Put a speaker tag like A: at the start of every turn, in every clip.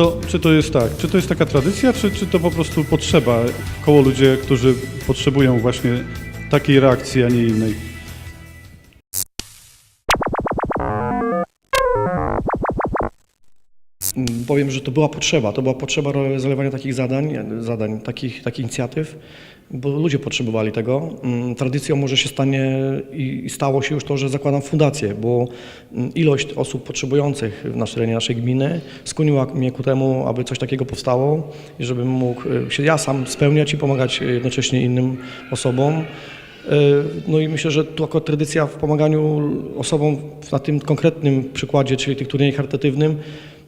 A: to, czy to jest tak, czy to jest taka tradycja, czy, czy to po prostu potrzeba, koło ludzie, którzy potrzebują właśnie takiej reakcji, a nie innej?
B: Powiem, że to była potrzeba. To była potrzeba realizowania takich zadań, zadań takich, takich inicjatyw, bo ludzie potrzebowali tego. Mm, Tradycją może się stanie i stało się już to, że zakładam fundację, bo mm, ilość osób potrzebujących na terenie naszej gminy skłoniła mnie ku temu, aby coś takiego powstało i żebym mógł y, się ja sam spełniać i pomagać y, jednocześnie innym osobom. Y, No i myślę, że tu jako tradycja w pomaganiu osobom na tym konkretnym przykładzie, czyli tych turniejach charytatywnym,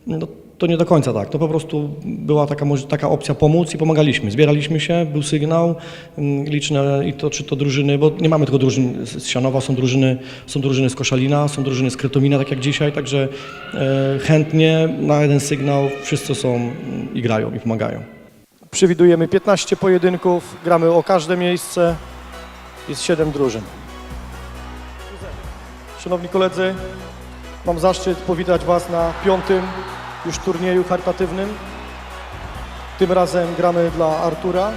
B: no, to nie do końca tak. To po prostu była taka, taka opcja pomóc i pomagaliśmy. Zbieraliśmy się, był sygnał mm, liczne i to czy to drużyny, bo nie mamy tylko drużyn z Sianowa, są drużyny, są drużyny z Koszalina, są drużyny z Kretomina, tak jak dzisiaj, także e, chętnie na jeden sygnał wszyscy są i grają i pomagają.
C: Przewidujemy 15 pojedynków, gramy o każde miejsce. Jest 7 drużyn. Szanowni koledzy, mam zaszczyt powitać Was na piątym już turnieju charytatywnym. Tym razem gramy dla Artura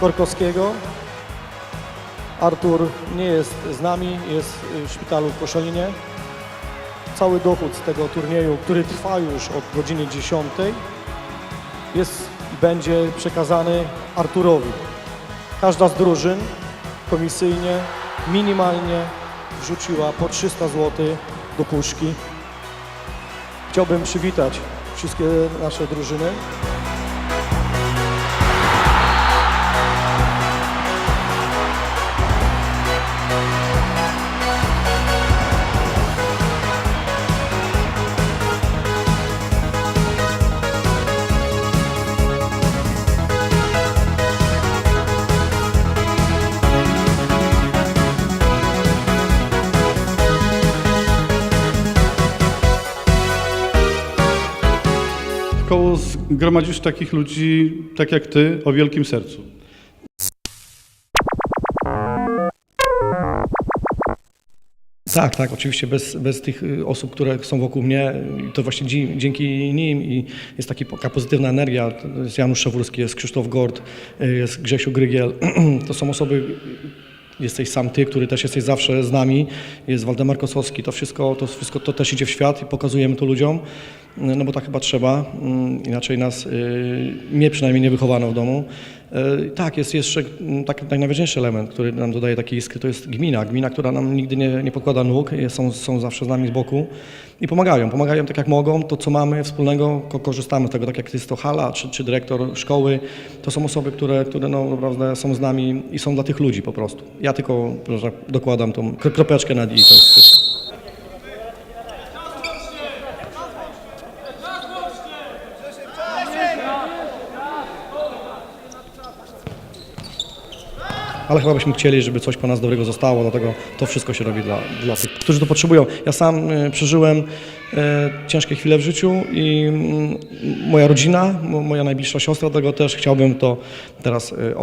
C: Korkowskiego. Artur nie jest z nami, jest w szpitalu w Koszalinie. Cały dochód z tego turnieju, który trwa już od godziny 10, jest i będzie przekazany Arturowi. Każda z drużyn komisyjnie minimalnie wrzuciła po 300 zł do puszki. Chciałbym przywitać wszystkie nasze drużyny.
A: Koło zgromadzisz takich ludzi, tak jak ty, o wielkim sercu.
B: Tak, tak, oczywiście bez, bez tych y, osób, które są wokół mnie, to właśnie dzięki nim i jest taki, taka pozytywna energia. Jest Janusz Szawurski, jest Krzysztof Gord, y, jest Grzesiu Grygiel. To są osoby, jesteś sam ty, który też jesteś zawsze z nami, jest Waldemar Kosowski, to wszystko, to wszystko to też idzie w świat i pokazujemy to ludziom, y, no bo tak chyba trzeba, mm, inaczej nas, y, mnie przynajmniej nie wychowano w domu. Y, Tak, jest jeszcze tak, najważniejszy element, który nam dodaje taki iskry, to jest gmina. Gmina, która nam nigdy nie, nie pokłada nóg, jest- są, są zawsze z nami z boku i pomagają. Pomagają tak jak mogą, to co mamy wspólnego, ko- korzystamy z tego, tak jak jest to hala, czy, czy dyrektor szkoły. To są osoby, które, które no, naprawdę są z nami i są dla tych ludzi po prostu. Ja tylko dokładam tą kro- kropeczkę nad i to jest wszystko. Ale chyba byśmy chcieli, żeby coś po nas dobrego zostało, dlatego to wszystko się robi dla, dla tych, którzy to potrzebują. Ja sam e, przeżyłem e, ciężkie chwile w życiu i mm, moja rodzina, mo- moja najbliższa siostra, dlatego też chciałbym to teraz e,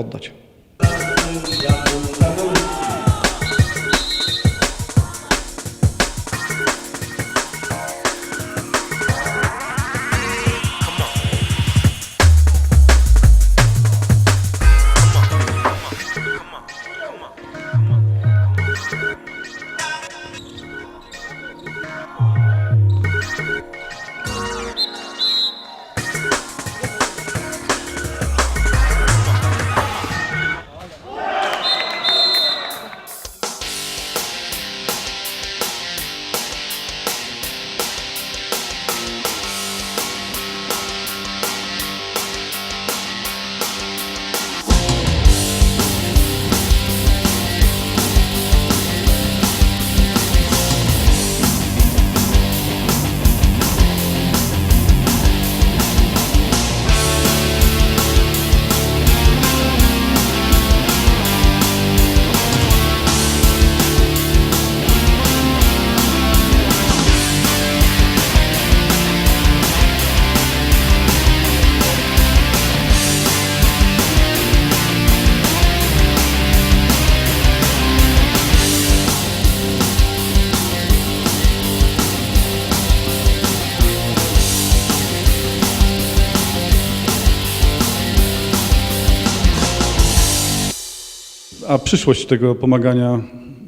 B: oddać.
A: przyszłość tego pomagania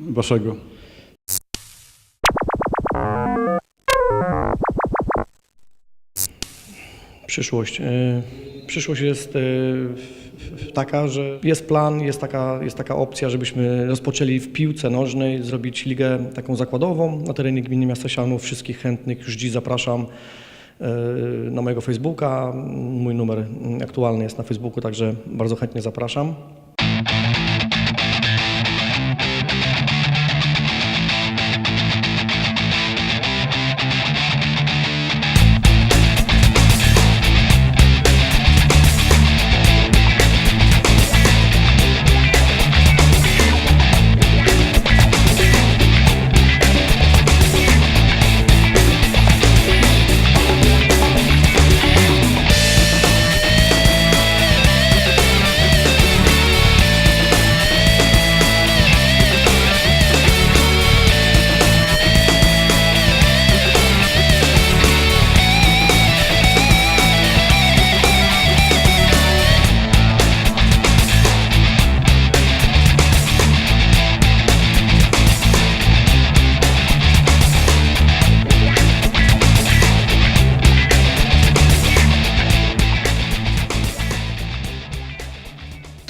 A: waszego?
B: Przyszłość. y, Przyszłość jest f- taka, że jest plan, jest taka, jest taka opcja, żebyśmy rozpoczęli w piłce nożnej, zrobić ligę taką zakładową na terenie gminy miasta Sianów. Wszystkich chętnych już dziś zapraszam y, na mojego Facebooka. Mój numer y, aktualny jest na Facebooku, także bardzo chętnie zapraszam.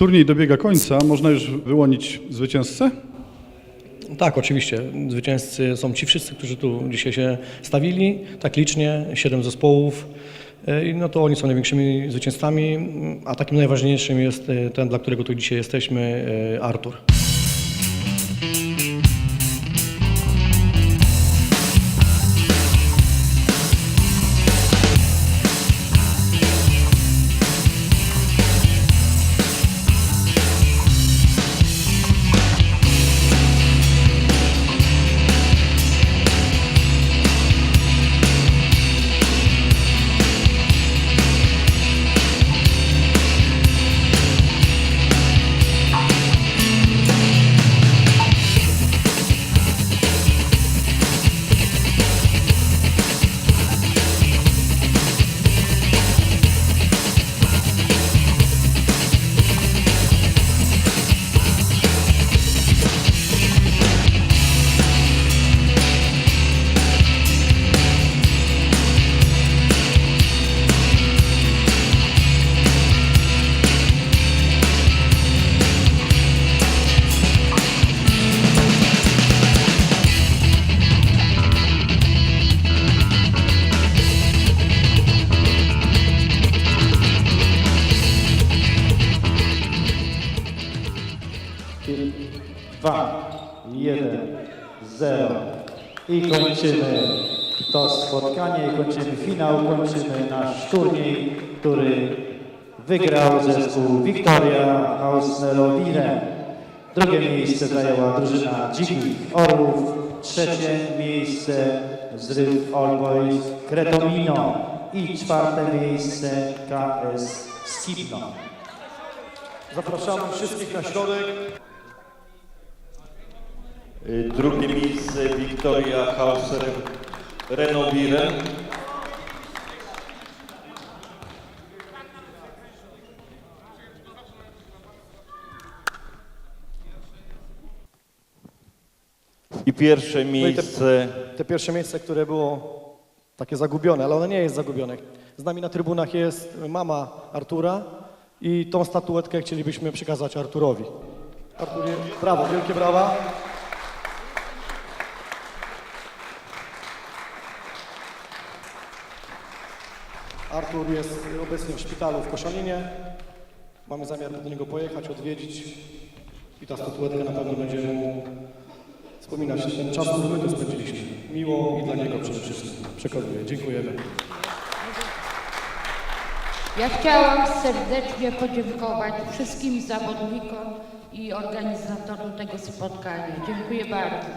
A: Turniej dobiega końca, można już wyłonić zwycięzcę?
B: Tak, oczywiście. Zwycięzcy są ci wszyscy, którzy tu dzisiaj się stawili, tak licznie, siedem zespołów. E, No to oni są największymi zwycięzcami, a takim najważniejszym jest e, ten, dla którego tu dzisiaj jesteśmy, e, Artur.
D: 0. I kończymy to spotkanie, kończymy finał, kończymy nasz turniej, który wygrał zespół Wiktoria Hausnerowine. Drugie miejsce zajęła drużyna Dzikich Orłów, trzecie miejsce Zryw All Kretomino i czwarte miejsce KS Skibno.
C: Zapraszamy wszystkich na środek.
E: Y, Drugie miejsce Wiktoria Hauser Renoviren. I pierwsze miejsce
C: Te pierwsze miejsce, które było takie zagubione, ale ono nie jest zagubione. Z nami na trybunach jest mama Artura i tą statuetkę chcielibyśmy przekazać Arturowi. Artur, brawo, wielkie brawa. Artur jest obecnie w szpitalu w Koszalinie. Mamy zamiar do niego pojechać, odwiedzić i ta statuetka na pewno będzie mu wspominać ten czas, który my tu spędziliśmy. Miło i dla niego przede wszystkim. Przekazuję. Dziękujemy.
F: Ja chciałam serdecznie podziękować wszystkim zawodnikom i organizatorom tego spotkania. Dziękuję bardzo.